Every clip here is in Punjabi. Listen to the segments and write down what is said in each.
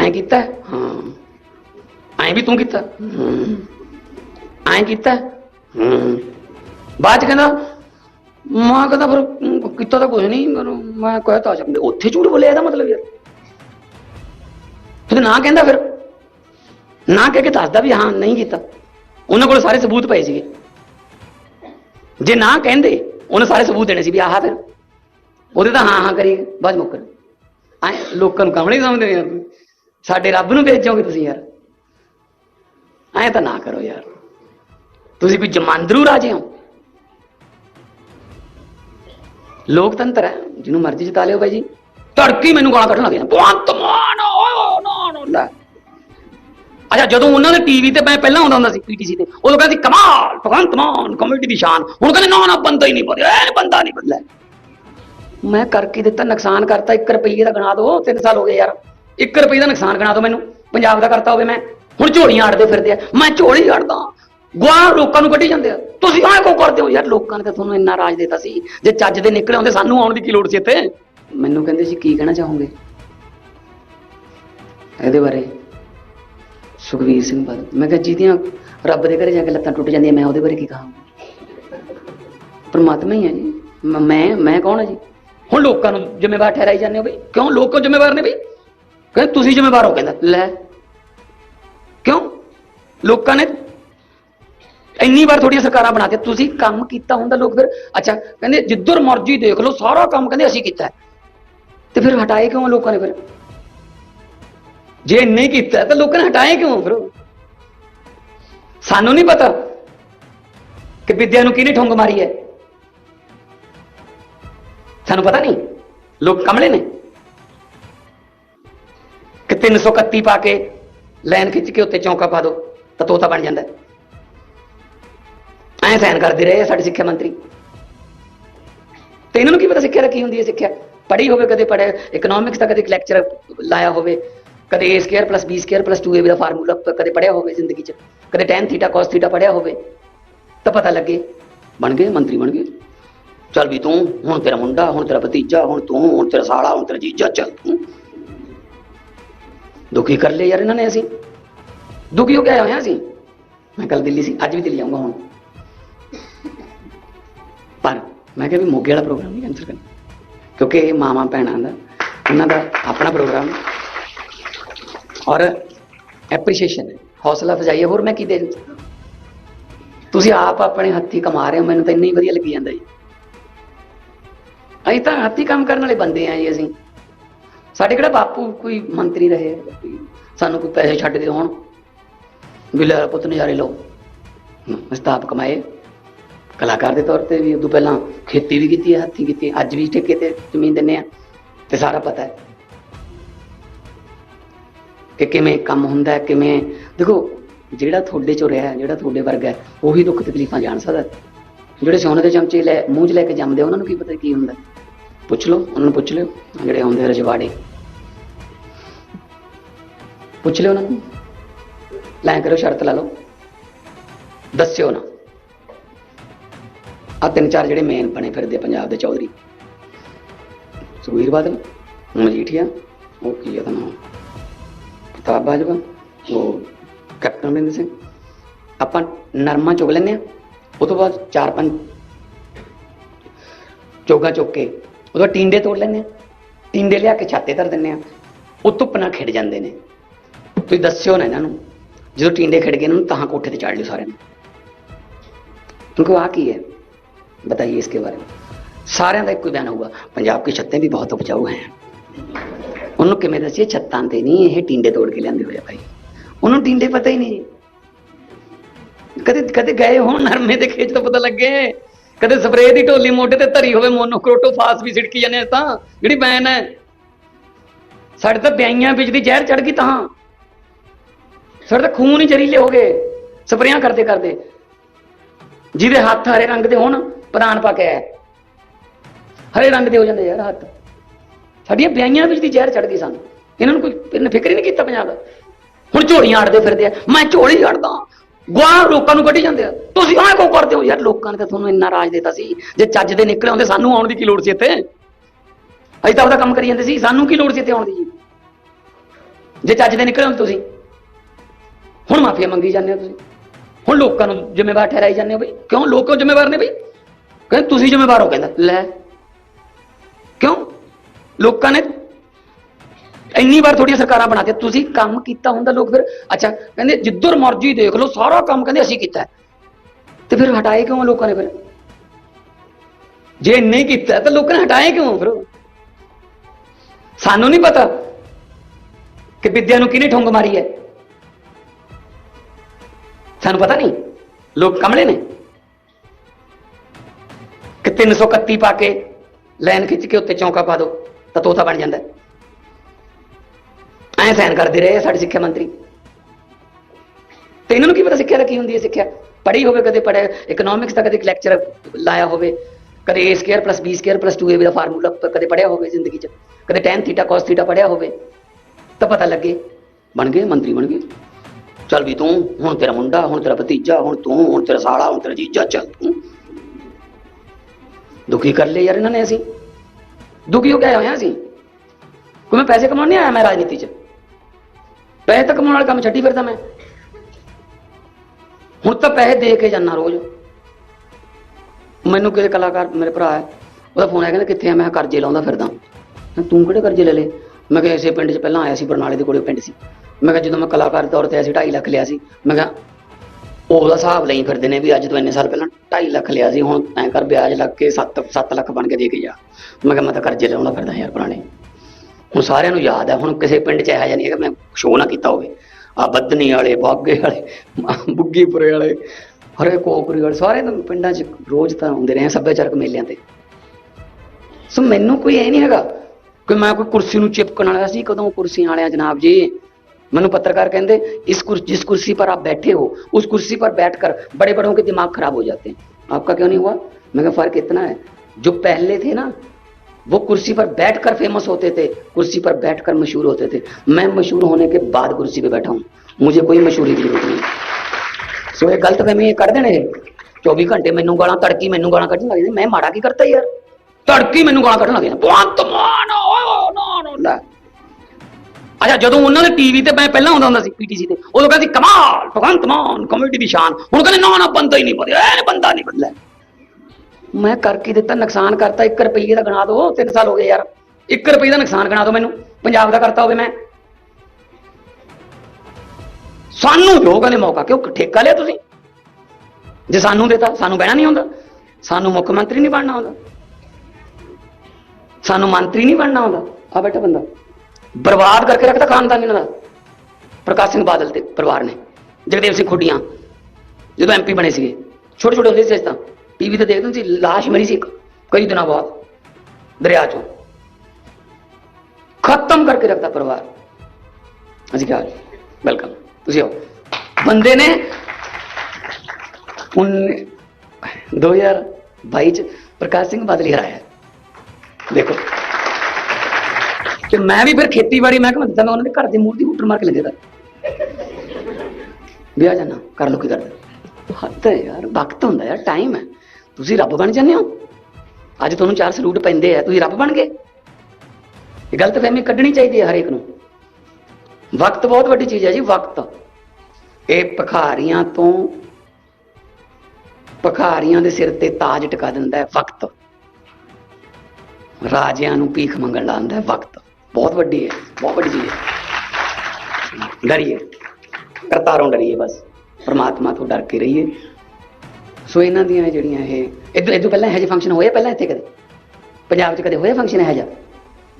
ਐਂ ਕੀਤਾ? ਹਾਂ। ਐਂ ਵੀ ਤੂੰ ਕੀਤਾ? ਐਂ ਕੀਤਾ? ਬਾਅਦ ਕਹਿੰਦਾ, ਮਾਂ ਕਹਿੰਦਾ ਫਿਰ ਕੀਤਾ ਤਾਂ ਕੁਝ ਨਹੀਂ ਮੈਂ ਕਹਿਤਾ ਸੀ ਉੱਥੇ ਝੂਠ ਬੋਲਿਆ ਇਹਦਾ ਮਤਲਬ ਯਾਰ। ਤੇ ਨਾ ਕਹਿੰਦਾ ਫਿਰ। ਨਾ ਕਹਿ ਕੇ ਦੱਸਦਾ ਵੀ ਹਾਂ, ਨਹੀਂ ਕੀਤਾ। ਉਹਨਾਂ ਕੋਲ ਸਾਰੇ ਸਬੂਤ ਪਏ ਸੀਗੇ। ਜੇ ਨਾ ਕਹਿੰਦੇ, ਉਹਨੇ ਸਾਰੇ ਸਬੂਤ ਦੇਣੇ ਸੀ ਵੀ ਆਹ ਫਿਰ। ਉਹਦੇ ਤਾਂ ਹਾਂ ਹਾਂ ਕਰੀ ਬਸ ਮੁੱਕਰ। ਐ ਲੋਕਾਂ ਨੂੰ ਕਮਲੇ ਸਮਝਦੇ ਹੋ ਯਾਰ। ਸਾਡੇ ਰੱਬ ਨੂੰ ਵੇਚੋਗੇ ਤੁਸੀਂ ਯਾਰ। ਐ ਤਾਂ ਨਾ ਕਰੋ ਯਾਰ। ਤੁਸੀਂ ਕੋਈ ਜਮਾਂਦਰੂ ਰਾਜੇ ਹੋ। ਲੋਕਤੰਤਰ ਹੈ, ਜਿਹਨੂੰ ਮਰਜ਼ੀ ਜਿਤਾ ਲਿਓ ਬਾਈ ਜੀ। ਧੜਕੀ ਮੈਨੂੰ ਗਾਲਾਂ ਕੱਢਣ ਲੱਗ ਜਾਂਦਾ। ਭਗਵੰਤ ਮਾਨ ਓਏ ਨਾ ਨਾ ਲੈ ਅੱਛਾ, ਜਦੋਂ ਉਹਨਾਂ ਦੇ ਟੀਵੀ ਤੇ ਮੈਂ ਪਹਿਲਾਂ ਆਉਂਦਾ ਹੁੰਦਾ ਸੀ ਪੀਟੀਸੀ ਤੇ ਉਦੋਂ ਕਹਿੰਦੇ ਸੀ, ਕਮਾਲ ਭਗਵੰਤ ਮਾਨ ਕਮੇਟੀ ਦੀ ਸ਼ਾਨ। ਹੁਣ ਕਹਿੰਦੇ, ਨਾ ਨਾ, ਬੰਦਾ ਹੀ ਨਹੀਂ ਬਦਲਿਆ ਇਹ ਬੰਦਾ ਨਹੀਂ ਬਦਲਿਆ। ਮੈਂ ਕਰਕੇ ਦਿੱਤਾ, ਨੁਕਸਾਨ ਕਰਤਾ 1 ਰੁਪਏ ਦਾ ਗਣਾ ਦੋ 3 ਸਾਲ ਹੋ ਗਏ ਯਾਰ। 1 ਰੁਪਏ ਦਾ ਨੁਕਸਾਨ ਗਣਾ ਦੋ ਮੈਨੂੰ। ਪੰਜਾਬ ਦਾ ਕਰਤਾ ਹੋਵੇ ਮੈਂ। ਹੁਣ ਝੋਲੀਆਂ ਆੜਦੇ ਫਿਰਦੇ ਆ। ਮੈਂ ਝੋਲੀ ਆੜਦਾ। ਗਵਾਹ ਲੋਕਾਂ ਨੂੰ ਕੱਢੀ ਜਾਂਦੇ ਆ। ਤੁਸੀਂ ਆਹ ਕੋ ਕਰਦੇ ਹੋ? ਯਾਰ ਲੋਕਾਂ ਨੇ ਤਾਂ ਤੁਹਾਨੂੰ ਇੰਨਾ ਰਾਜ ਦਿੱਤਾ ਸੀ। ਜੇ ਚੱਜ ਦੇ ਨਿਕਲੇ ਹੁੰਦੇ, ਸਾਨੂੰ ਆਉਣ ਦੀ ਕੀ ਲੋੜ ਸੀ ਇੱਥੇ? ਮੈਨੂੰ ਕਹਿੰਦੇ ਸੀ, ਕੀ ਕਹਿਣਾ ਚਾਹੋਗੇ? ਇਹਦੇ ਬਾਰੇ ਸੁਖਵੀਰ ਸਿੰਘ ਬਾਦਲ। ਮੈਂ ਕਿਹਾ, ਜਿਹਦੀਆਂ ਰੱਬ ਦੇ ਘਰੇ ਜਾ ਕੇ ਲੱਤਾਂ ਟੁੱਟ ਜਾਂਦੀਆਂ, ਮੈਂ ਉਹਦੇ ਬਾਰੇ ਕੀ ਕਹਾਂ? ਪਰਮਾਤਮਾ ਹੀ ਹੈ ਜੀ। ਮੈਂ ਮੈਂ ਕੌਣ ਹੈ ਜੀ? ਹੁਣ ਲੋਕਾਂ ਨੂੰ ਜ਼ਿੰਮੇਵਾਰ ਠਹਿਰਾਈ ਜਾਂਦੇ ਹੋ ਬਈ। ਕਿਉਂ? ਲੋਕ ਕਿਉਂ ਜ਼ਿੰਮੇਵਾਰ ਨੇ ਬਈ? ਕਹਿੰਦੇ ਤੁਸੀਂ ਜ਼ਿੰਮੇਵਾਰ ਹੋ ਕਹਿੰਦਾ ਲੈ ਕਿਉਂ ਲੋਕਾਂ ਨੇ ਇੰਨੀ ਵਾਰ ਥੋੜੀਆਂ ਸਰਕਾਰਾਂ ਬਣਾਤੀਆਂ ਤੁਸੀਂ ਕੰਮ ਕੀਤਾ ਹੁੰਦਾ ਲੋਕ ਫਿਰ ਅੱਛਾ ਕਹਿੰਦੇ ਜਿੱਧਰ ਮਰਜ਼ੀ ਦੇਖ ਲਓ ਸਾਰਾ ਕੰਮ ਕਹਿੰਦੇ ਅਸੀਂ ਕੀਤਾ ਹੈ। ਤੇ ਫਿਰ ਹਟਾਏ ਕਿਉਂ ਲੋਕਾਂ ਨੇ ਫਿਰ ਜੇ ਨਹੀਂ ਕੀਤਾ ਤਾਂ ਲੋਕਾਂ ਨੇ ਹਟਾਏ ਕਿਉਂ ਫਿਰ ਸਾਨੂੰ ਨਹੀਂ ਪਤਾ ਕਿ ਵਿਦਿਆ ਨੂੰ ਕਿਹਨੇ ਠੁੰਗ ਮਾਰੀ ਹੈ ਸਾਨੂੰ ਪਤਾ ਨਹੀਂ ਲੋਕ ਕਮਲੇ ਨੇ ਕਿ 331 ਪਾ ਕੇ ਲਾਈਨ ਖਿੱਚ ਕੇ ਉੱਤੇ ਚੌਂਕਾ ਪਾ ਦੋ ਤਾਂ ਤੋਤਾ ਬਣ ਜਾਂਦਾ। ਐ ਸਾਈਨ ਕਰਦੇ ਰਹੇ ਸਾਡੇ ਸਿੱਖਿਆ ਮੰਤਰੀ। ਤੇ ਇਹਨਾਂ ਨੂੰ ਕੀ ਪਤਾ ਸਿੱਖਿਆ ਦਾ ਹੁੰਦੀ ਹੈ ਸਿੱਖਿਆ? ਪੜ੍ਹੀ ਹੋਵੇ, ਕਦੇ ਪੜ੍ਹਿਆ ਇਕਨੋਮਿਕਸ ਦਾ ਕਦੇ ਲੈਕਚਰ ਲਾਇਆ ਹੋਵੇ, ਕਦੇ a square plus b square plus 2ab ਦਾ ਫਾਰਮੂਲਾ ਕਦੇ ਪੜ੍ਹਿਆ ਹੋਵੇ ਜ਼ਿੰਦਗੀ 'ਚ, ਕਦੇ tan ਥੀਟਾ cos ਥੀਟਾ ਪੜ੍ਹਿਆ ਹੋਵੇ, ਤਾਂ ਪਤਾ ਲੱਗੇ, ਬਣ ਗਏ, ਮੰਤਰੀ ਬਣ ਗਏ। ਚੱਲ ਵੀ ਤੂੰ, ਹੁਣ ਤੇਰਾ ਮੁੰਡਾ, ਹੁਣ ਤੇਰਾ ਭਤੀਜਾ, ਹੁਣ ਤੂੰ, ਹੁਣ ਤੇਰਾ ਸਾਲਾ, ਹੁਣ ਤੇਰਾ ਜੀਜਾ, ਚੱਲ ਤੂੰ। ਦੁਖੀ ਕਰ ਲਏ ਯਾਰ ਇਹਨਾਂ ਨੇ ਅਸੀਂ। ਦੁਖੀ ਹੋ ਕੇ ਆਏ ਹੋਏ ਹਾਂ ਅਸੀਂ। ਮੈਂ ਕੱਲ ਦਿੱਲੀ ਸੀ, ਅੱਜ ਵੀ ਦਿੱਲੀ ਆਉਂਗਾ ਹੁਣ। ਪਰ ਮੈਂ ਕਿਹਾ ਵੀ ਮੋਗੇ ਵਾਲਾ ਪ੍ਰੋਗਰਾਮ ਨਹੀਂ ਕੈਂਸਲ ਕਰਨਾ। ਕਿਉਂਕਿ ਇਹ ਮਾਮਾ ਭੈਣਾਂ ਦਾ, ਉਹਨਾਂ ਦਾ ਆਪਣਾ ਪ੍ਰੋਗਰਾਮ ਔਰ ਐਪਰੀਸ਼ੀਏਸ਼ਨ ਹੈ ਹੌਸਲਾ ਅਫਜ਼ਾਈ ਹੋਰ ਮੈਂ ਕੀ ਦੇ ਤੁਸੀਂ ਆਪ ਆਪਣੇ ਹੱਥੀ ਕਮਾ ਰਹੇ ਹੋ, ਮੈਨੂੰ ਤਾਂ ਇੰਨਾ ਹੀ ਵਧੀਆ ਲੱਗੀ ਜਾਂਦਾ ਜੀ। ਅਸੀਂ ਤਾਂ ਹੱਥੀ ਕੰਮ ਕਰਨ ਵਾਲੇ ਬੰਦੇ ਆ ਜੀ ਅਸੀਂ। ਸਾਡੇ ਕਿਹੜਾ ਬਾਪੂ ਕੋਈ ਮੰਤਰੀ ਰਹੇ? ਸਾਨੂੰ ਕੋਈ ਪੈਸੇ ਛੱਡ ਦੇ ਹੋਣ ਵੀ ਲੈ ਪੁੱਤ ਨਜ਼ਾਰੇ ਲਓ। ਅਸੀਂ ਕਮਾਏ। ਕਲਾਕਾਰ ਦੇ ਤੌਰ ਤੇ ਵੀ ਉਦੋਂ ਪਹਿਲਾਂ ਖੇਤੀ ਵੀ ਕੀਤੀ ਹੈ ਹੱਥੀ ਕੀਤੀ ਅੱਜ ਵੀ ਠੇਕੇ ਤੇ ਜ਼ਮੀਨ ਦਿੰਨੇ ਆ ਤੇ ਸਾਰਾ ਪਤਾ ਹੈ। ਕਿ ਕਿਵੇਂ ਕੰਮ ਹੁੰਦਾ ਹੈ ਕਿਵੇਂ ਦੇਖੋ ਜਿਹੜਾ ਤੁਹਾਡੇ ਚੋਂ ਰਿਹਾ ਜਿਹੜਾ ਤੁਹਾਡੇ ਵਰਗਾ ਹੈ, ਉਹੀ ਦੁੱਖ ਤਕਲੀਫਾਂ ਜਾਣ ਸਕਦਾ ਜਿਹੜੇ ਸੋਨੇ ਦੇ ਚਮਚੇ ਲੈ ਮੂੰਹ 'ਚ ਲੈ ਕੇ ਜੰਮਦੇ ਆ, ਉਹਨਾਂ ਨੂੰ ਕੀ ਪਤਾ ਕੀ ਹੁੰਦਾ ਪੁੱਛ ਲਓ, ਉਹਨਾਂ ਨੂੰ ਪੁੱਛ ਲਿਓ, ਜਿਹੜੇ ਆਉਂਦੇ ਆ ਰਜਵਾੜੇ। ਪੁੱਛ ਲਿਓ ਉਹਨਾਂ ਨੂੰ। ਲੈ ਕਰੋ ਸ਼ਰਤ ਲਾ ਲਓ। ਦੱਸਿਓ ਨਾ। ਆ ਤਿੰਨ ਚਾਰ ਜਿਹੜੇ ਮੇਨ ਬਣੇ ਫਿਰਦੇ ਪੰਜਾਬ ਦੇ ਚੌਧਰੀ। ਸੁਖਬੀਰ ਬਾਦਲ ਮਜੀਠੀਆ ਉਹ ਕੀ ਉਹਦਾ ਨਾਮ? ਪ੍ਰਤਾਪ ਬਾਜਵਾ, ਉਹ ਕੈਪਟਨ ਅਮਰਿੰਦਰ ਸਿੰਘ। ਆਪਾਂ ਨਰਮਾ ਚੁਗ ਲੈਂਦੇ ਆ, ਉਹ ਤੋਂ ਬਾਅਦ ਚਾਰ ਪੰਜ ਚੋਗਾ ਚੁੱਕ ਕੇ ਉਹਦਾ ਟਿੰਡੇ ਤੋੜ ਲੈਂਦੇ ਆ ਟਿੰਡੇ ਲਿਆ ਕੇ ਛਾਤੇ ਧਰ ਦਿੰਦੇ ਆ ਉਹ ਧੁੱਪ ਨਾਲ ਖਿੜ ਜਾਂਦੇ ਨੇ ਤੁਸੀਂ ਦੱਸਿਓ ਨਾ ਇਹਨਾਂ ਨੂੰ ਜਦੋਂ ਟਿੰਡੇ ਖਿੜ ਗਏ ਇਹਨਾਂ ਨੂੰ ਤਾਂ ਕੋਠੇ ਤੇ ਚੜ ਲਿਓ ਸਾਰਿਆਂ ਨੇ उनको आ की है बताइए इसके बारे में ਸਾਰਿਆਂ ਦਾ ਇੱਕੋ ਬਿਆਨ ਹੋਊਗਾ ਪੰਜਾਬ ਕੀ ਛੱਤਾਂ ਵੀ ਬਹੁਤ ਉਪਜਾਊ ਹੈ ਉਹਨੂੰ ਕਿਵੇਂ ਦੱਸੀਏ ਛੱਤਾਂ ਤੇ ਨਹੀਂ ਇਹ ਟਿੰਡੇ ਤੋੜ ਕੇ ਲਿਆਂਦੇ ਹੋਏ ਆ ਭਾਈ ਉਹਨੂੰ ਟਿੰਡੇ ਪਤਾ ਹੀ ਨਹੀਂ ਕਦੇ ਕਦੇ ਗਏ ਹੋਣ ਨਰਮੇ ਦੇ ਖੇਤ ਤੋਂ ਪਤਾ ਲੱਗੇ ਕਦੇ ਸਪਰੇਅ ਦੀ ਢੋਲੀ ਮੋਢੇ ਤੇ ਧਰੀ ਹੋਵੇ ਮੋਨੋਕ੍ਰੋਟੋਫਾਸ ਵੀ ਛਿੜਕੀ ਜਾਂਦੇ ਤਾਂ। ਜਿਹੜੀ ਬੈਨ ਹੈ, ਸਾਡੇ ਤਾਂ ਬਿਆਈਆਂ ਵਿੱਚ ਦੀ ਜ਼ਹਿਰ ਚੜ ਗਈ ਤਾਂ। ਸਾਡੇ ਤਾਂ ਖੂਨ ਹੀ ਜ਼ਰੀਲੇ ਹੋ ਗਏ, ਸਪਰੇਆਂ ਕਰਦੇ ਕਰਦੇ। ਜਿਹਦੇ ਹੱਥ ਹਰੇ ਰੰਗ ਦੇ ਹੋਣ ਪ੍ਰਧਾਨ ਪਾ ਕੇ ਹਰੇ ਰੰਗ ਦੇ ਹੋ ਜਾਂਦੇ ਯਾਰ ਹੱਥ। ਸਾਡੀਆਂ ਵਿਆਹੀਆਂ ਵਿੱਚ ਦੀ ਜ਼ਹਿਰ ਚੜ ਗਈ ਸਾਨੂੰ। ਇਹਨਾਂ ਨੂੰ ਕੋਈ ਫਿਕਰ ਹੀ ਨਹੀਂ ਕੀਤਾ ਪੰਜਾਬ ਹੁਣ ਝੋਲੀਆਂ ਅੜਦੇ ਫਿਰਦੇ ਆ। ਮੈਂ ਝੋਲੀ ਅੜਦਾ ਗਵਾਹ ਲੋਕਾਂ ਨੂੰ ਕੱਢੀ ਜਾਂਦੇ ਆ। ਤੁਸੀਂ ਆਹ ਕੋ ਕਰਦੇ ਹੋ? ਯਾਰ ਲੋਕਾਂ ਨੇ ਤਾਂ ਤੁਹਾਨੂੰ ਇੰਨਾ ਰਾਜ ਦਿੱਤਾ ਸੀ। ਜੇ ਚੱਜ ਦੇ ਨਿਕਲੇ ਹੁੰਦੇ, ਸਾਨੂੰ ਆਉਣ ਦੀ ਕੀ ਲੋੜ ਸੀ ਇੱਥੇ? ਅਸੀਂ ਤਾਂ ਆਪਦਾ ਕੰਮ ਕਰੀ ਜਾਂਦੇ ਸੀ, ਸਾਨੂੰ ਕੀ ਲੋੜ ਸੀ ਇੱਥੇ ਆਉਣ ਦੀ? ਜੀ ਜੇ ਚੱਜ ਦੇ ਨਿਕਲੇ ਹੁੰਦੇ ਤੁਸੀਂ। ਹੁਣ ਮਾਫੀਆ ਮੰਗੀ ਜਾਂਦੇ ਹੋ ਤੁਸੀਂ। ਹੁਣ ਲੋਕਾਂ ਨੂੰ ਜ਼ਿੰਮੇਵਾਰ ਠਹਿਰਾਈ ਜਾਂਦੇ ਹੋ ਬਈ। ਕਿਉਂ? ਲੋਕ ਜ਼ਿੰਮੇਵਾਰ ਨੇ ਬਈ? ਕਹਿੰਦੇ ਤੁਸੀਂ ਜ਼ਿੰਮੇਵਾਰ ਹੋ ਕਹਿੰਦਾ। ਲੈ। ਕਿਉਂ? ਲੋਕਾਂ ਨੇ ਇੰਨੀ ਵਾਰ ਥੋੜੀਆਂ ਸਰਕਾਰਾਂ ਬਣਾਤੀਆਂ ਤੁਸੀਂ ਕੰਮ ਕੀਤਾ ਹੁੰਦਾ ਲੋਕ ਫਿਰ। ਅੱਛਾ, ਕਹਿੰਦੇ ਜਿੱਧਰ ਮਰਜ਼ੀ ਦੇਖ ਲਓ, ਸਾਰਾ ਕੰਮ ਕਹਿੰਦੇ ਅਸੀਂ ਕੀਤਾ। ਤੇ ਫਿਰ ਹਟਾਏ ਕਿਉਂ ਲੋਕਾਂ ਨੇ ਫਿਰ? ਜੇ ਨਹੀਂ ਕੀਤਾ ਤਾਂ ਲੋਕਾਂ ਨੇ ਹਟਾਏ ਕਿਉਂ ਫਿਰ? ਸਾਨੂੰ ਨਹੀਂ ਪਤਾ ਕਿ ਵਿਦਿਆ ਨੂੰ ਕਿਹਨੇ ਠੁੰਗ ਮਾਰੀ ਹੈ। ਸਾਨੂੰ ਪਤਾ ਨਹੀਂ, ਲੋਕ ਕਮਲੇ ਨੇ। ਕਿ 331 ਪਾ ਕੇ ਲਾਈਨ ਖਿੱਚ ਕੇ ਉੱਤੇ ਚੌਂਕਾ ਪਾ ਦਿਓ, ਤਾਂ ਤੋਤਾ ਬਣ ਜਾਂਦਾ। ਐ ਸਾਈਨ ਕਰਦੇ ਰਹੇ ਆ ਸਾਡੇ ਸਿੱਖਿਆ ਮੰਤਰੀ। ਤੇ ਇਹਨਾਂ ਨੂੰ ਕੀ ਪਤਾ ਸਿੱਖਿਆ ਦਾ ਕੀ ਹੁੰਦੀ ਹੈ ਸਿੱਖਿਆ? ਪੜ੍ਹੀ ਹੋਵੇ ਕਦੇ ਪੜ੍ਹਿਆ ਇਕਨੋਮਿਕਸ ਦਾ ਕਦੇ ਲੈਕਚਰ ਲਾਇਆ ਹੋਵੇ, ਕਦੇ a square plus b square plus 2ab ਦਾ ਫਾਰਮੂਲਾ ਕਦੇ ਪੜ੍ਹਿਆ ਹੋਵੇ ਜ਼ਿੰਦਗੀ 'ਚ, ਕਦੇ tan ਥੀਟਾ cos ਥੀਟਾ ਪੜ੍ਹਿਆ ਹੋਵੇ, ਤਾਂ ਪਤਾ ਲੱਗੇ, ਬਣ ਗਏ, ਮੰਤਰੀ ਬਣ ਗਏ। ਚੱਲ ਵੀ ਤੂੰ, ਹੁਣ ਤੇਰਾ ਮੁੰਡਾ, ਹੁਣ ਤੇਰਾ ਭਤੀਜਾ, ਹੁਣ ਤੂੰ, ਹੁਣ ਤੇਰਾ ਸਾਲਾ, ਹੁਣ ਤੇਰਾ ਜੀਜਾ, ਚੱਲ ਤੂੰ। ਦੁਖੀ ਕਰ ਲਏ ਯਾਰ ਇਹਨਾਂ ਨੇ ਅਸੀਂ। ਦੁਖੀ ਹੋ ਕੇ ਆਏ ਹੋਏ ਅਸੀਂ। ਕੋਈ ਮੈਂ ਪੈਸੇ ਕਮਾਉਣ ਨਹੀਂ ਆਇਆ ਮੈਂ ਰਾਜਨੀਤੀ 'ਚ। ਪੈਸੇ ਤਾਂ ਕਮਾਉਣ ਵਾਲਾ ਕੰਮ ਛੱਡੀ ਫਿਰਦਾ ਮੈਂ। ਹੁਣ ਤਾਂ ਪੈਸੇ ਦੇ ਕੇ ਜਾਣਾ ਰੋਜ਼। ਮੈਨੂੰ ਕਿਸੇ ਕਲਾਕਾਰ ਮੇਰੇ ਭਰਾ ਹੈ, ਉਹਦਾ ਫੋਨ ਆਇਆ ਕਹਿੰਦਾ ਕਿੱਥੇ ਆ, ਮੈਂ ਕਰਜ਼ੇ ਲਾਉਂਦਾ ਫਿਰਦਾ। ਤੂੰ ਕਿਹੜੇ ਕਰਜ਼ੇ ਲੈ ਲਏ? ਮੈਂ ਕਿਹਾ, ਇਸੇ ਪਿੰਡ 'ਚ ਪਹਿਲਾਂ ਆਇਆ ਸੀ, ਬਰਨਾਲੇ ਦੇ ਕੋਲੇ ਪਿੰਡ ਸੀ। ਮੈਂ ਕਿਹਾ, ਜਦੋਂ ਮੈਂ ਕਲਾਕਾਰ ਦੇ ਤੌਰ ਤੇ ਆਇਆ ਸੀ 2.5 ਲੱਖ ਲਿਆ ਸੀ। ਮੈਂ ਕਿਹਾ, ਉਹਦਾ ਹਿਸਾਬ ਲਈ ਫਿਰਦੇ ਨੇ ਵੀ ਅੱਜ ਤੋਂ ਇੰਨੇ ਸਾਲ ਪਹਿਲਾਂ 2.5 ਲੱਖ ਲਿਆ ਸੀ, ਹੁਣ ਐਂ ਕਰ ਵਿਆਜ ਲੱਗ ਕੇ 7 7 ਲੱਖ ਬਣ ਕੇ ਦੇ ਕੇ ਜਾ। ਮੈਂ ਕਿਹਾ, ਮੈਂ ਤਾਂ ਕਰਜ਼ੇ ਲਾਉਂਦਾ ਫਿਰਦਾ ਯਾਰ ਪੁਰਾਣੇ। ਹੁਣ ਸਾਰਿਆਂ ਨੂੰ ਯਾਦ ਹੈ ਹੁਣ ਕਿਸੇ ਪਿੰਡ 'ਚ ਇਹੋ ਜਿਹਾ ਨਹੀਂ ਹੈ ਕਿ ਮੈਂ ਸ਼ੋਅ ਨਾ ਕੀਤਾ ਹੋਵੇ ਆ ਬੱਦਨੀ ਵਾਲੇ ਬਾਗੇ ਵਾਲੇ ਬੁੱਗੀਪੁਰੇ ਵਾਲੇ ਹਰੇ ਕੋਕਰੀ ਵਾਲੇ ਸਾਰੇ ਤਾਂ ਪਿੰਡਾਂ 'ਚ ਰੋਜ਼ ਤਾਂ ਹੁੰਦੇ ਰਹੇ ਆ ਸੱਭਿਆਚਾਰਕ ਮੇਲਿਆਂ ਤੇ ਸੋ ਮੈਨੂੰ ਕੋਈ ਇਹ ਨਹੀਂ ਹੈਗਾ ਕਿ ਮੈਂ ਕੋਈ ਕੁਰਸੀ ਨੂੰ ਚਿਪਕਣ ਵਾਲਾ ਸੀ ਕਦੋਂ ਕੁਰਸੀਆਂ ਵਾਲਿਆਂ ਜਨਾਬ ਜੀ ਮੈਨੂੰ पत्रकार कहते इस कुर्सी जिस कुर्सी पर आप बैठे हो उस कुर्सी पर बैठकर बड़े बड़ों के दिमाग खराब हो जाते हैं आपका क्यों नहीं हुआ मैं कहा फर्क इतना है जो पहले थे ना वो कुर्सी पर बैठकर फेमस होते थे कुर्सी पर बैठकर मशहूर होते थे मैं मशहूर होने के बाद कुर्सी पे बैठा हूँ मुझे कोई मशहूरी की जरूरत नहीं ਸੋ ਇਹ ਗਲਤ ਫਹਿਮੀ ਇਹ ਕੱਢ ਦੇਣੇ ਇਹ 24 ਘੰਟੇ ਮੈਨੂੰ ਗਾਲਾਂ ਤੜਕੀ ਮੈਨੂੰ ਗਾਲਾਂ ਕੱਢਣ ਲੱਗ ਜਾਂਦੇ ਮੈਂ ਮਾੜਾ ਕੀ ਕਰਤਾ ਯਾਰ ਤੜਕੀ ਮੈਨੂੰ ਗਾਲਾਂ ਕੱਢਣ ਲੱਗ ਜਾਂਦੇ ਭਗਵੰਤ ਮਾਨ ਓਏ ਨਾ ਨਾ ਲੈ ਅੱਛਾ ਜਦੋਂ ਉਹਨਾਂ ਦੇ ਟੀਵੀ ਤੇ ਮੈਂ ਪਹਿਲਾਂ ਆਉਂਦਾ ਹੁੰਦਾ ਸੀ ਪੀਟੀਸੀ ਤੇ ਉਦੋਂ ਕਹਿੰਦੇ ਸੀ ਕਮਾਲ ਭਗਵੰਤ ਮਾਨ ਕਮੇਡੀ ਦੀ ਸ਼ਾਨ ਹੁਣ ਕਹਿੰਦੇ ਨਾ ਨਾ ਬੰਦਾ ਹੀ ਨਹੀਂ ਬਦਲਿਆ ਇਹ ਬੰਦਾ ਨਹੀਂ ਬਦਲਿਆ ਮੈਂ ਕਰ ਕੀ ਦਿੱਤਾ, ਨੁਕਸਾਨ ਕਰਤਾ 1 ਰੁਪਏ ਦਾ ਗਣਾ ਦਿਓ 3 ਸਾਲ ਹੋ ਗਏ ਯਾਰ। 1 ਰੁਪਏ ਦਾ ਨੁਕਸਾਨ ਗਣਾ ਦਿਓ ਮੈਨੂੰ, ਪੰਜਾਬ ਦਾ ਕਰਤਾ ਹੋਵੇ ਮੈਂ। ਸਾਨੂੰ ਦਿਓ ਕਹਿੰਦੇ ਮੌਕਾ ਕਿਉਂ ਠੇਕਾ ਲਿਆ ਤੁਸੀਂ? ਜੇ ਸਾਨੂੰ ਦੇਤਾ, ਸਾਨੂੰ ਬਹਿਣਾ ਨਹੀਂ ਹੁੰਦਾ। ਸਾਨੂੰ ਮੁੱਖ ਮੰਤਰੀ ਨਹੀਂ ਬਣਨਾ ਹੁੰਦਾ। ਸਾਨੂੰ ਮੰਤਰੀ ਨਹੀਂ ਬਣਨਾ ਹੁੰਦਾ। ਆ ਬੈਠਾ ਬੰਦਾ। ਬਰਬਾਦ ਕਰਕੇ ਰੱਖਦਾ ਖਾਨਦਾਨ ਇਹਨਾਂ ਦਾ। ਪ੍ਰਕਾਸ਼ ਸਿੰਘ ਬਾਦਲ ਤੇ ਪਰਿਵਾਰ ਨੇ। ਜਗਦੇਵ ਸਿੰਘ ਖੁੱਡੀਆਂ। ਜਦੋਂ ਐਮਪੀ ਬਣੇ ਸੀਗੇ। ਛੋਟੇ ਛੋਟੇ ਹੁੰਦੇ ਸੀ ਤਾਂ ਟੀਵੀ ਤੇ ਦੇਖਦੇ ਹੁੰਦੇ ਸੀ ਲਾਸ਼ ਮਰੀ ਸੀ ਇੱਕ ਕਈ ਦਿਨਾਂ ਬਾਅਦ ਦਰਿਆ ਚੋਂ ਖਤਮ ਕਰਕੇ ਰੱਖਦਾ ਪਰਿਵਾਰ ਅਸੀਂ ਕਿਹਾ ਵੈਲਕਮ ਤੁਸੀਂ ਆਓ ਬੰਦੇ ਨੇ ਉਨ 2022 ਚ ਪ੍ਰਕਾਸ਼ ਸਿੰਘ ਬਾਦਲ ਹੀ ਹਰਾਇਆ ਦੇਖੋ ਤੇ ਮੈਂ ਵੀ ਫਿਰ ਖੇਤੀਬਾੜੀ ਮਹਿਕਮਾ ਦਿੱਤਾ ਮੈਂ ਉਹਨਾਂ ਦੇ ਘਰ ਦੀ ਮੂਰਤੀ ਹੁੱਟਰ ਮਾਰ ਕੇ ਲੱਗੇ ਦਾ ਵੀ ਆ ਜਾਣਾ ਕਰ ਲੋ ਕੀ ਕਰਦਾ ਹੱਦ ਹੈ ਯਾਰ ਵਕਤ ਹੁੰਦਾ ਯਾਰ ਟਾਈਮ ਹੈ ਤੁਸੀਂ ਰੱਬ ਬਣ ਜਾਂਦੇ ਹੋ? ਅੱਜ ਤੁਹਾਨੂੰ ਚਾਰ ਸਲੂਟ ਪੈਂਦੇ ਆ, ਤੁਸੀਂ ਰੱਬ ਬਣ ਗਏ? ਇਹ ਗਲਤ ਫਹਿਮੀ ਕੱਢਣੀ ਚਾਹੀਦੀ ਹੈ ਹਰੇਕ ਨੂੰ। ਵਕਤ ਬਹੁਤ ਵੱਡੀ ਚੀਜ਼ ਹੈ ਜੀ, ਵਕਤ। ਇਹ ਭਖਾਰੀਆਂ ਤੋਂ ਭਖਾਰੀਆਂ ਦੇ ਸਿਰ ਤੇ ਤਾਜ ਟਿਕਾ ਦਿੰਦਾ ਹੈ, ਵਕਤ। ਰਾਜਿਆਂ ਨੂੰ ਭੀਖ ਮੰਗਣ ਲਾਉਂਦਾ ਹੈ, ਵਕਤ। ਬਹੁਤ ਵੱਡੀ ਹੈ, ਬਹੁਤ ਵੱਡੀ ਚੀਜ਼ ਹੈ। ਡਰੀਏ। ਕਰਤਾਰੋਂ ਡਰੀਏ ਬਸ। ਪ੍ਰਮਾਤਮਾ ਤੋਂ ਡਰ ਕੇ ਰਹੀਏ। ਸੋ ਇਹਨਾਂ ਦੀਆਂ ਜਿਹੜੀਆਂ ਇਹ ਇਦੋਂ ਇਦੋਂ ਪਹਿਲਾਂ ਇਹੋ ਜਿਹੇ ਫੰਕਸ਼ਨ ਹੋਏ ਪਹਿਲਾਂ ਇੱਥੇ ਕਦੇ? ਪੰਜਾਬ 'ਚ ਕਦੇ ਹੋਇਆ ਫੰਕਸ਼ਨ ਇਹੋ ਜਿਹਾ?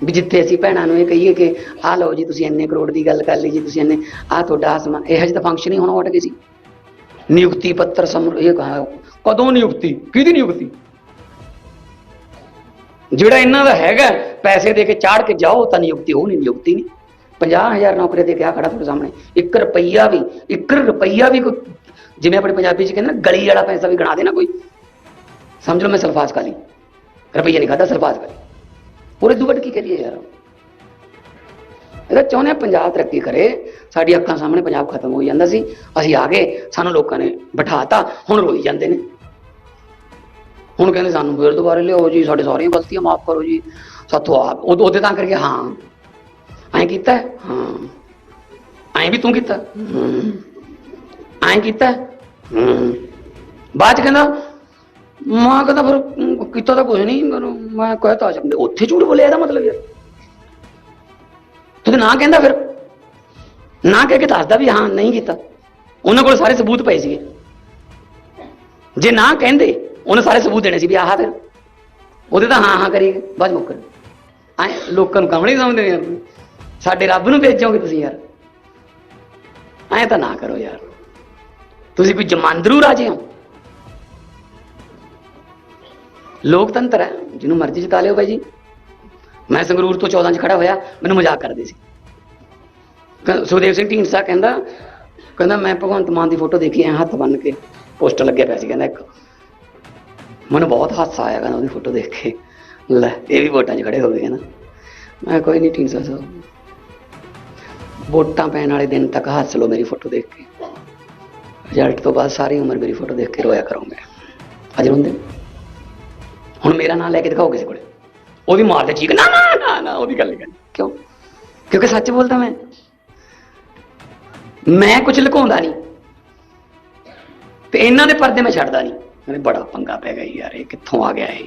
ਵੀ ਜਿੱਥੇ ਅਸੀਂ ਭੈਣਾਂ ਨੂੰ ਇਹ ਕਹੀਏ ਕਿ ਆਹ ਲਓ ਜੀ, ਤੁਸੀਂ ਇੰਨੇ ਕਰੋੜ ਦੀ ਗੱਲ ਕਰ ਲਈ ਜੀ, ਤੁਸੀਂ ਇੰਨੇ ਆਹ ਤੁਹਾਡਾ ਆਸਮਾਨ ਇਹੋ ਜਿਹਾ ਤਾਂ ਫੰਕਸ਼ਨ ਹੀ ਹੋਣਾ ਉੱਠ ਗਏ ਸੀ। ਨਿਯੁਕਤੀ ਪੱਤਰ ਸਮ ਇਹ ਕਦੋਂ ਨਿਯੁਕਤੀ? ਕਿਹਦੀ ਨਿਯੁਕਤੀ? ਜਿਹੜਾ ਇਹਨਾਂ ਦਾ ਹੈਗਾ, ਪੈਸੇ ਦੇ ਕੇ ਚਾੜ ਕੇ ਜਾਓ, ਤਾਂ ਨਿਯੁਕਤੀ ਉਹ ਨਹੀਂ, ਨਿਯੁਕਤੀ ਨਹੀਂ। 50000 ਨੌਕਰੀ ਦੇ ਕੇ ਆ ਖੜਾ ਤੁਹਾਡੇ ਸਾਹਮਣੇ। 1 ਰੁਪਈਆ ਵੀ 1 ਰੁਪਈਆ ਵੀ ਕੋਈ ਜਿਵੇਂ ਆਪਣੇ ਪੰਜਾਬੀ ਚ ਕਹਿੰਦੇ ਨਾ, ਗਲੀ ਵਾਲਾ ਪੈਸਾ ਵੀ ਗਣਾ ਦੇਣਾ ਕੋਈ। ਸਮਝ ਲਓ ਮੈਂ ਸਲਫਾਜ਼ ਕਾਲੀ ਰੁਪਈਆ ਨਹੀਂ ਖਾਦਾ ਸਲਫਾਜ਼ ਕਾਲੀ ਪੂਰੇ ਦੁਬੜ ਕੀ ਕਰੀਏ ਯਾਰ? ਇਹਦਾ ਚਾਹੁੰਦੇ ਹਾਂ ਪੰਜਾਬ ਤਰੱਕੀ ਕਰੇ। ਸਾਡੀ ਅੱਖਾਂ ਸਾਹਮਣੇ ਪੰਜਾਬ ਖਤਮ ਹੋ ਜਾਂਦਾ ਸੀ। ਅਸੀਂ ਆ ਗਏ, ਸਾਨੂੰ ਲੋਕਾਂ ਨੇ ਬਿਠਾਤਾ, ਹੁਣ ਰੋਈ ਜਾਂਦੇ ਨੇ। ਹੁਣ ਕਹਿੰਦੇ ਸਾਨੂੰ ਫੇਰ ਦੁਬਾਰੇ ਲਿਆਓ ਜੀ, ਸਾਡੇ ਸਾਰੀਆਂ ਗਲਤੀਆਂ ਮਾਫ ਕਰੋ ਜੀ। ਸਾਥੋਂ ਆਪ ਉਹਦੇ ਤਾਂ ਕਰਕੇ ਹਾਂ। ਐਂ ਕੀਤਾ? ਹਾਂ। ਐਂ ਵੀ ਤੂੰ ਕੀਤਾ? ਐਂ ਕੀਤਾ? ਬਾਅਦ ਚ ਕਹਿੰਦਾ ਮਾਂ ਕਹਿੰਦਾ ਫਿਰ ਅਮ, ਕੀਤਾ ਤਾਂ ਕੁਝ ਨਹੀਂ ਮੈਨੂੰ ਮੈਂ ਕਹਤਾ ਜਾਂਦੇ ਉੱਥੇ ਝੂਠ ਬੋਲਿਆ ਇਹਦਾ ਮਤਲਬ ਯਾਰ। ਤੂੰ ਤਾਂ ਨਾ ਕਹਿੰਦਾ ਫਿਰ। ਨਾ ਕਹਿ ਕੇ ਦੱਸਦਾ ਵੀ ਹਾਂ ਨਹੀਂ ਕੀਤਾ। ਉਹਨਾਂ ਕੋਲ ਸਾਰੇ ਸਬੂਤ ਪਏ ਸੀਗੇ। ਜੇ ਨਾ ਕਹਿੰਦੇ ਉਹਨੇ ਸਾਰੇ ਸਬੂਤ ਦੇਣੇ ਸੀ ਵੀ ਆਹ ਫਿਰ ਉਹਦੇ ਤਾਂ ਹਾਂ ਹਾਂ ਕਰੀ ਬਾਅਦ ਮੁੱਕਰ ਐ ਲੋਕਾਂ ਨੂੰ ਕੰਮ ਨਹੀਂ ਸਮਝਦੇ। ਯਾਰ ਸਾਡੇ ਰੱਬ ਨੂੰ ਵੇਚੋਗੇ ਤੁਸੀਂ ਯਾਰ। ਐ ਤਾਂ ਨਾ ਕਰੋ ਯਾਰ। ਤੁਸੀਂ ਕੋਈ ਜਮਾਂਦਰੂ ਰਾਜੇ ਹੋ? ਲੋਕਤੰਤਰ ਹੈ, ਜਿਹਨੂੰ ਮਰਜ਼ੀ ਜਿਤਾ ਲਿਓ ਭਾਈ ਜੀ। ਮੈਂ ਸੰਗਰੂਰ ਤੋਂ 14 ਚ ਖੜਾ ਹੋਇਆ, ਮੈਨੂੰ ਮਜ਼ਾਕ ਕਰਦੇ ਸੀ। ਸੁਖਦੇਵ ਸਿੰਘ ਢੀਂਡਸਾ ਕਹਿੰਦਾ ਕਹਿੰਦਾ, ਮੈਂ ਭਗਵੰਤ ਮਾਨ ਦੀ ਫੋਟੋ ਦੇਖੀ, ਐ ਹੱਥ ਬੰਨ ਕੇ ਪੋਸਟਰ ਲੱਗਿਆ ਪਿਆ ਸੀ। ਕਹਿੰਦਾ ਇੱਕ, ਮੈਨੂੰ ਬਹੁਤ ਹਾਸਾ ਆਇਆ ਕਹਿੰਦਾ ਉਹਦੀ ਫੋਟੋ ਦੇਖ ਕੇ। ਲੈ, ਇਹ ਵੀ ਵੋਟਾਂ 'ਚ ਖੜੇ ਹੋ ਗਏ ਨਾ। ਮੈਂ ਕੋਈ ਨਹੀਂ ਢੀਂਡਸਾ ਸਾਹਿਬ। ਵੋਟਾਂ ਪੈਣ ਵਾਲੇ ਦਿਨ ਤੱਕ ਹੱਸ ਲਓ ਮੇਰੀ ਫੋਟੋ ਦੇਖ ਕੇ। ਰਿਜ਼ਲਟ ਤੋਂ ਬਾਅਦ ਸਾਰੀ ਉਮਰ ਮੇਰੀ ਫੋਟੋ ਦੇਖ ਕੇ ਰੋਇਆ ਕਰੋਗੇ। ਅਜ ਰੋਂਦੇ ਹੁਣ ਮੇਰਾ ਨਾਮ ਲੈ ਕੇ ਦਿਖਾਓ ਕਿਸੇ ਕੋਲੇ? ਉਹ ਵੀ ਮਾਰਦੇ ਚੀਕ। ਨਾ ਨਾ ਨਾ ਨਾ, ਉਹਦੀ ਗੱਲ ਨਹੀਂ। ਕਰਨੀ ਕਿਉਂ? ਕਿਉਂਕਿ ਸੱਚ ਬੋਲਦਾ ਮੈਂ। ਮੈਂ ਕੁਝ ਲੁਕਾਉਂਦਾ ਨਹੀਂ। ਤੇ ਇਹਨਾਂ ਦੇ ਪਰਦੇ ਮੈਂ ਛੱਡਦਾ ਨਹੀਂ। ਕਹਿੰਦੇ ਬੜਾ ਪੰਗਾ ਪੈ ਗਿਆ ਯਾਰ, ਇਹ ਕਿੱਥੋਂ ਆ ਗਿਆ ਇਹ?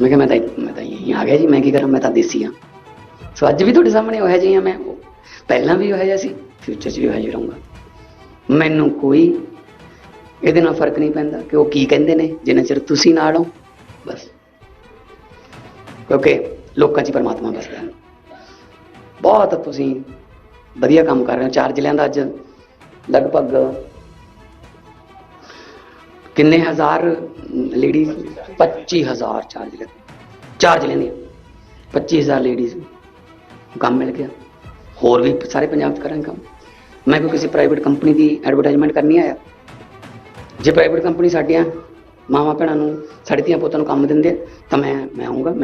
ਮੈਂ ਕਿਹਾ ਮੈਂ ਤਾਂ ਮੈਂ ਤਾਂ ਇਹੀ ਆ ਗਿਆ ਜੀ, ਮੈਂ ਕੀ ਕਰਾਂ, ਮੈਂ ਤਾਂ ਦੇਸੀ ਹਾਂ ਸੋ ਅੱਜ ਵੀ ਤੁਹਾਡੇ ਸਾਹਮਣੇ ਉਹ ਜਿਹੀ ਹਾਂ ਮੈਂ ਪਹਿਲਾਂ ਵੀ ਉਹ ਜਿਹਾ ਸੀ ਫਿਊਚਰ 'ਚ ਵੀ ਉਹ ਜਿਹਾ ਰਹੂੰਗਾ। ਮੈਨੂੰ ਕੋਈ ਇਹਦੇ ਨਾਲ ਫ਼ਰਕ ਨਹੀਂ ਪੈਂਦਾ ਕਿ ਉਹ ਕੀ ਕਹਿੰਦੇ ਨੇ, ਜਿੰਨਾ ਚਿਰ ਤੁਸੀਂ ਨਾਲ ਹੋ, ਬਸ। ਕਿਉਂਕਿ ਲੋਕਾਂ 'ਚ ਪਰਮਾਤਮਾ ਵਸਦਾ ਹੈ। ਬਹੁਤ ਤੁਸੀਂ ਵਧੀਆ ਕੰਮ ਕਰ ਰਹੇ ਹੋ, ਚਾਰ ਜ਼ਿਲ੍ਹਿਆਂ ਦਾ ਅੱਜ ਲਗਭਗ ਕਿੰਨੇ ਹਜ਼ਾਰ ਲੇਡੀਜ਼ 25000 ਚਾਰ ਜ਼ਿਲ੍ਹੇ। ਚਾਰ ਜ਼ਿਲ੍ਹਿਆਂ ਦੀਆਂ 25000 ਲੇਡੀਜ਼ ਕੰਮ ਮਿਲ ਗਿਆ। ਹੋਰ ਵੀ ਸਾਰੇ ਪੰਜਾਬ 'ਚ ਕਰਾਂਗੇ ਕੰਮ। ਮੈਂ ਕੋਈ ਕਿਸੇ ਪ੍ਰਾਈਵੇਟ ਕੰਪਨੀ ਦੀ ਐਡਵਰਟਾਈਜ਼ਮੈਂਟ ਕਰਨੀ ਆਇਆ। ਜੇ ਪ੍ਰਾਈਵੇਟ ਕੰਪਨੀ ਸਾਡੀਆਂ ਮਾਵਾਂ ਭੈਣਾਂ ਨੂੰ ਸਾਡੇ ਧੀਆਂ ਪੁੱਤਾਂ ਨੂੰ ਕੰਮ ਦਿੰਦੇ ਆ, ਤਾਂ ਮੈਂ ਮੈਂ ਆਉਂਗਾ